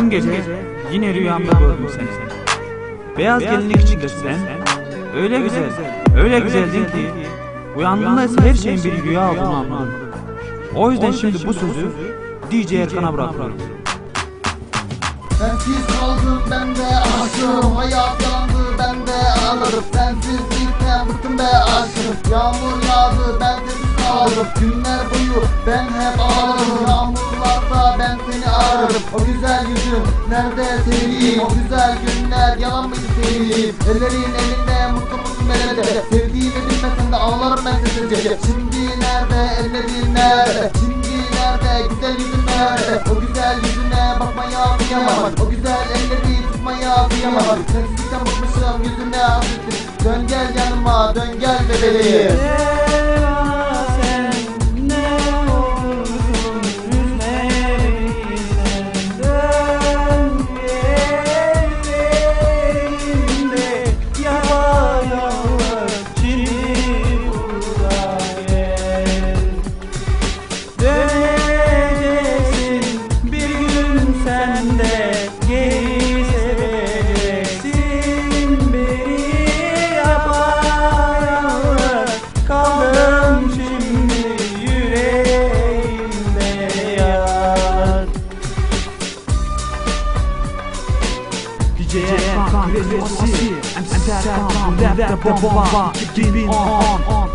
Dün gece yine rüyamda gördüm seni. Beyaz gelinlik içinde sen öyle güzel, öyle güzeldin ki uyandığımda ise her şeyin bir rüya olduğunu anladım. O yüzden şimdi bu sözü DJ Erkan'a bırakıyorum. Sensiz kaldım ben de aşığım Hayat yalandı ben de anladım Sensizlikten bıktım be aşığım Yağmur yağdı ben sessiz kaldım Günler boyu ben hep ağladım O güzel yüzün nerede sevdiğim? O güzel günler yalan mıydı sevdiğim? Ellerin elinde mutlu mutlu melede. Sevdiğimi bilmesen de ağlarım ben sessizce Şimdi nerede ellerin nerede? Şimdi nerede güzel yüzün nerede? O güzel yüzüne bakmaya kıyamam. O güzel elleri tutmaya kıyamam. Sensizlikten bıkmışım yüzüne hasretim Dön gel yanıma dön gel bebeğim. Döneceksin DJ Funk, Mr. I'm sat down, left the bomb, keep it on, on, on